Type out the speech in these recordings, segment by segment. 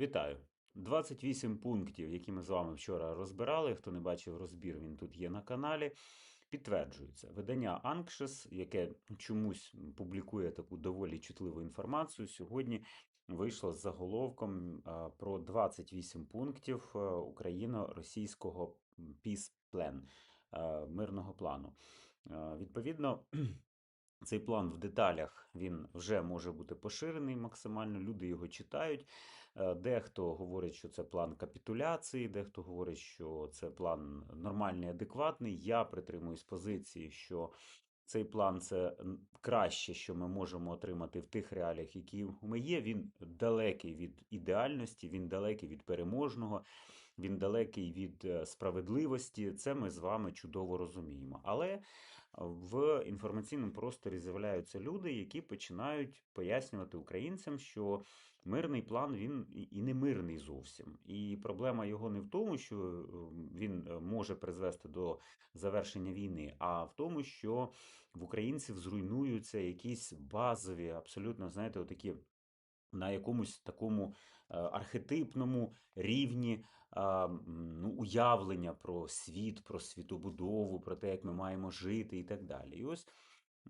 Вітаю! 28 пунктів, які ми з вами вчора розбирали. Хто не бачив розбір, він тут є на каналі. Підтверджується, видання Anxious, яке чомусь публікує таку доволі чутливу інформацію, сьогодні вийшло з заголовком про 28 пунктів україно-російського Peace Plan, мирного плану. Відповідно, цей план в деталях він вже може бути поширений максимально. Люди його читають. Е, Дехто говорить, що це план капітуляції, дехто говорить, що це план нормальний, адекватний. Я притримуюсь позиції, що цей план це краще, що ми можемо отримати в тих реаліях, які ми є. Він далекий від ідеальності, він далекий від переможного, він далекий від е, справедливості. Це ми з вами чудово розуміємо. Але в інформаційному просторі з'являються люди, які починають пояснювати українцям, що мирний план він і- не мирний зовсім. І проблема його не в тому, що ем, він е, може призвести до завершення війни, а в тому, що в українців зруйнуються якісь базові, абсолютно, знаєте, отакі на якомусь такому архетипному рівні ну, уявлення про світ, про світобудову, про те, як ми маємо жити і так далі. І ось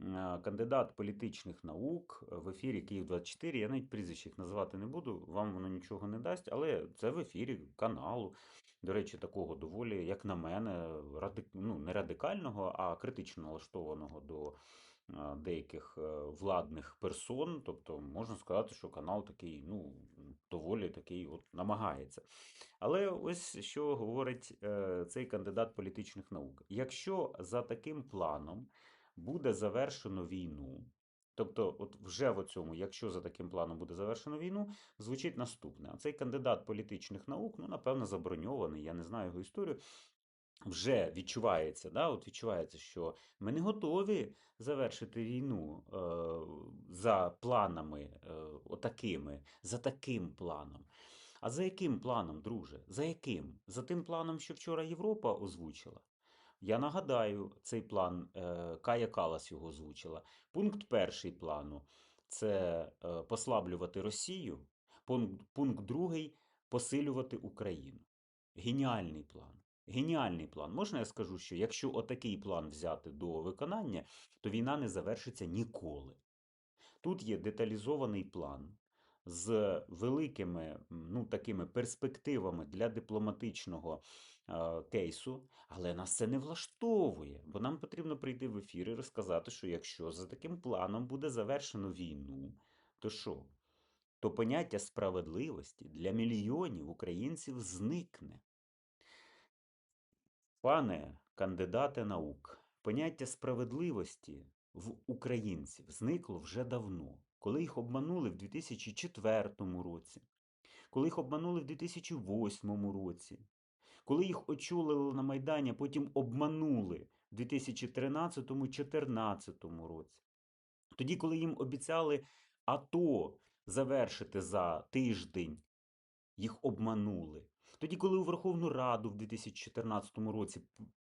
е, кандидат політичних наук в ефірі Київ 24. Я навіть прізвище їх називати не буду, вам воно нічого не дасть, але це в ефірі каналу. До речі, такого доволі, як на мене, ради... ну, не радикального, а критично налаштованого до деяких е, владних персон. Тобто можна сказати, що канал такий, ну, доволі такий от намагається. Але ось що говорить е, цей кандидат політичних наук. Якщо за таким планом буде завершено війну, тобто, от вже в цьому, якщо за таким планом буде завершено війну, звучить наступне: цей кандидат політичних наук, ну, напевно, заброньований, я не знаю його історію. Вже відчувається, да, от відчувається, що ми не готові завершити війну е, за планами е, отакими, за таким планом. А за яким планом, друже? За яким? За тим планом, що вчора Європа озвучила? Я нагадаю, цей план е, Кая Калас його озвучила. Пункт перший плану це е, послаблювати Росію. Пункт, пункт другий посилювати Україну. Геніальний план. Геніальний план. Можна я скажу, що якщо отакий план взяти до виконання, то війна не завершиться ніколи. Тут є деталізований план з великими ну, такими перспективами для дипломатичного е, кейсу, але нас це не влаштовує, бо нам потрібно прийти в ефір і розказати, що якщо за таким планом буде завершено війну, то що? То поняття справедливості для мільйонів українців зникне. Пане кандидате наук, поняття справедливості в українців зникло вже давно, коли їх обманули в 2004 році, коли їх обманули в 2008 році, коли їх очолили на Майдані, потім обманули в 2013-2014 році. Тоді, коли їм обіцяли АТО завершити за тиждень, їх обманули. Тоді, коли у Верховну Раду в 2014 році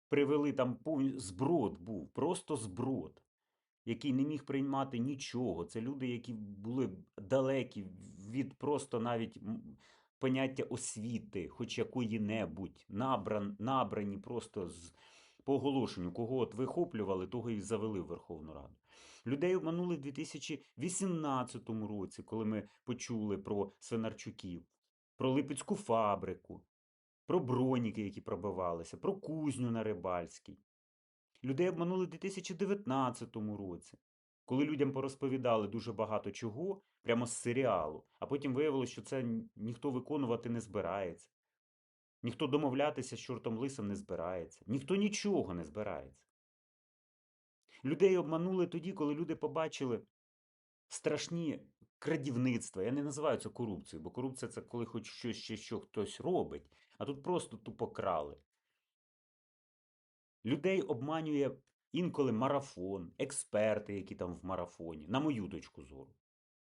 привели там зброд був, просто зброд, який не міг приймати нічого. Це люди, які були далекі від просто навіть поняття освіти, хоч якої-небудь, набран... набрані просто з по оголошенню, кого от вихоплювали, того і завели в Верховну Раду. Людей обманули в 2018 році, коли ми почули про Свинарчуків, про Липецьку фабрику, про броніки, які пробивалися, про кузню на Рибальській. Людей обманули в 2019 році, коли людям порозповідали дуже багато чого, прямо з серіалу, а потім виявилося, що це ніхто виконувати не збирається. Ніхто домовлятися з чортом лисим не збирається. Ніхто нічого не збирається. Людей обманули тоді, коли люди побачили страшні крадівництва. Я не називаю це корупцією, бо корупція це коли хоч щось ще що хтось робить, а тут просто тупо крали. Людей обманює інколи марафон, експерти, які там в марафоні, на мою точку зору.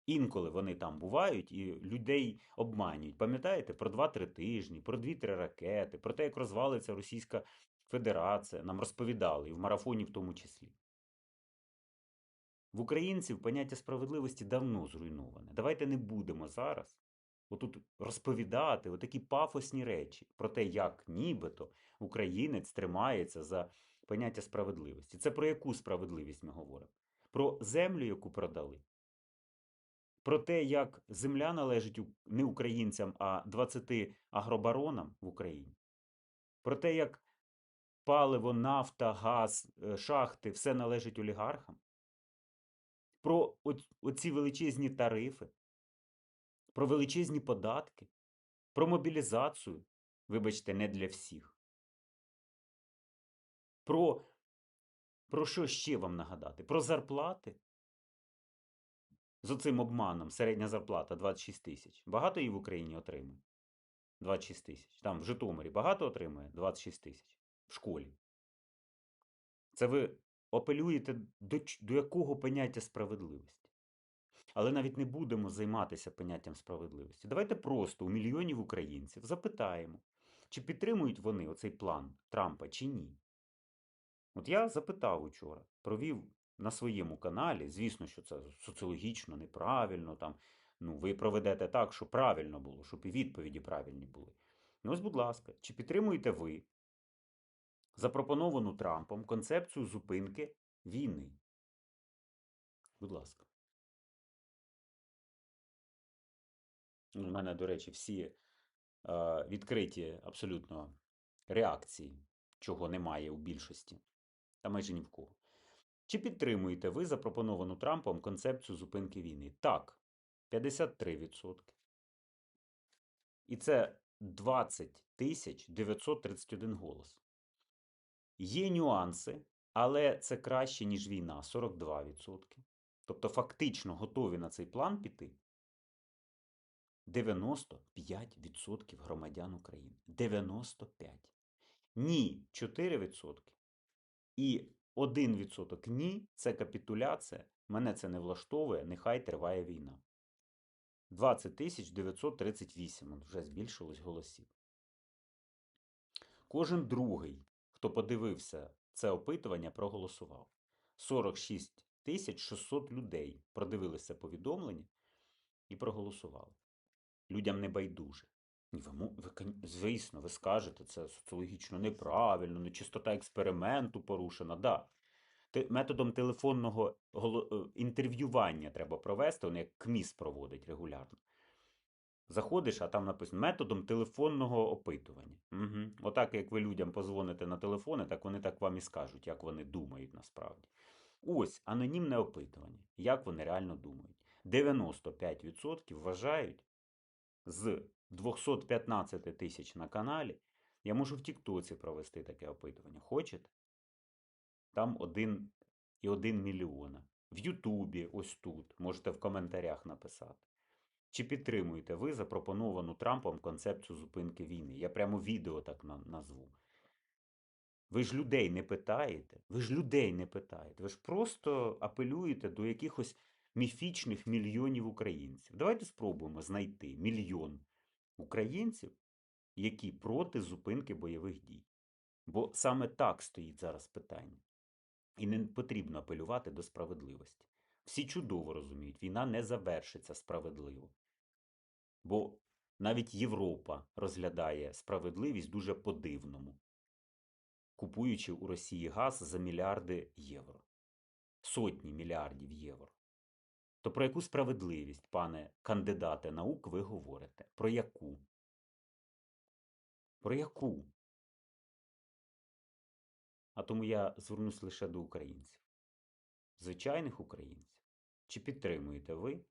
Інколи вони там бувають і людей обманюють. Пам'ятаєте про 2-3 тижні, про 2-3 ракети, про те, як розвалиться Російська Федерація. Нам розповідали, і в марафоні в тому числі. В українців поняття справедливості давно зруйноване. Давайте не будемо зараз отут розповідати отакі пафосні речі про те, як нібито українець тримається за поняття справедливості. Це про яку справедливість ми говоримо? Про землю, яку продали? Про те, як земля належить не українцям, а 20 агробаронам в Україні? Про те, як паливо, нафта, газ, е, шахти все належить олігархам? Про оці величезні тарифи? Про величезні податки? Про мобілізацію? Вибачте, не для всіх. Про, про що ще вам нагадати? Про зарплати? З оцим обманом середня зарплата 26 тисяч. Багато її в Україні отримує? 26 тисяч. Там в Житомирі багато отримує? 26 тисяч. В школі. Це ви апелюєте до, до якого поняття справедливості? Але навіть не будемо займатися поняттям справедливості. Давайте просто у мільйонів українців запитаємо, чи підтримують вони оцей план Трампа чи ні. От я запитав учора, провів на своєму каналі, звісно, що це соціологічно неправильно. Там, ну, ви проведете так, щоб правильно було, щоб і відповіді правильні були. Ну, ось, будь ласка, чи підтримуєте ви запропоновану Трампом концепцію зупинки війни? Будь ласка. У мене, до речі, всі е, відкриті абсолютно реакції, чого немає у більшості, та майже ні в кого. Чи підтримуєте ви запропоновану Трампом концепцію зупинки війни? Так, 53%. І це 20 931 голос. Є нюанси, але це краще, ніж війна 42%. Тобто, фактично готові на цей план піти 95% громадян України. 95. Ні 4%. І 1% ні це капітуляція. Мене це не влаштовує, нехай триває війна. 20 938 от вже збільшилось голосів. Кожен другий, хто подивився це опитування, проголосував. 46 тисяч 600 людей продивилися повідомлення і проголосували. Людям не байдуже. Ви, ви, звісно, ви скажете, це соціологічно неправильно, нечистота експерименту порушена. Да. Методом телефонного е, інтерв'ювання треба провести, вони як КМІС проводить регулярно. Заходиш, а там написано методом телефонного опитування. Угу. Отак, як ви людям позвоните на телефони, так вони так вам і скажуть, як вони думають насправді. Ось анонімне опитування. Як вони реально думають. 95% вважають з 215 тисяч на каналі. Я можу в Тіктоці провести таке опитування. Хочете? Там 1 і 1 мільйона. В Ютубі, ось тут, можете в коментарях написати. Чи підтримуєте ви запропоновану Трампом концепцію зупинки війни? Я прямо відео так на- назву. Ви ж людей не питаєте, ви ж людей не питаєте, ви ж просто апелюєте до якихось міфічних мільйонів українців. Давайте спробуємо знайти мільйон українців, які проти зупинки бойових дій. Бо саме так стоїть зараз питання. І не потрібно апелювати до справедливості. Всі чудово розуміють, війна не завершиться справедливо. Бо навіть Європа розглядає справедливість дуже по-дивному, купуючи у Росії газ за мільярди євро, сотні мільярдів євро. То про яку справедливість, пане кандидате наук, ви говорите? Про яку? Про яку? А тому я звернусь лише до українців, звичайних українців. Чи підтримуєте ви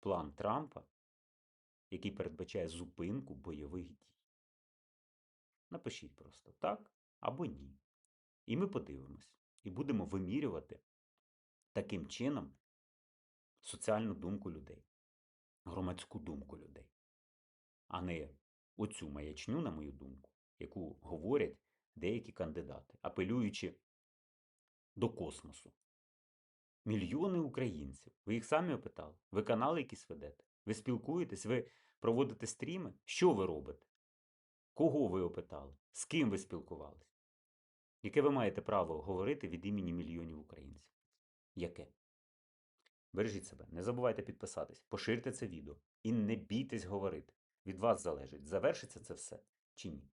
план Трампа, який передбачає зупинку бойових дій? Напишіть просто так або ні. І ми подивимось і будемо вимірювати таким чином соціальну думку людей, громадську думку людей, а не оцю маячню, на мою думку, яку говорять деякі кандидати, апелюючи до космосу. Мільйони українців. Ви їх самі опитали? Ви канали якісь ведете? Ви спілкуєтесь, ви проводите стріми? Що ви робите? Кого ви опитали? З ким ви спілкувались? Яке ви маєте право говорити від імені мільйонів українців? Яке? Бережіть себе, не забувайте підписатись, поширте це відео і не бійтесь говорити. Від вас залежить, завершиться це все чи ні.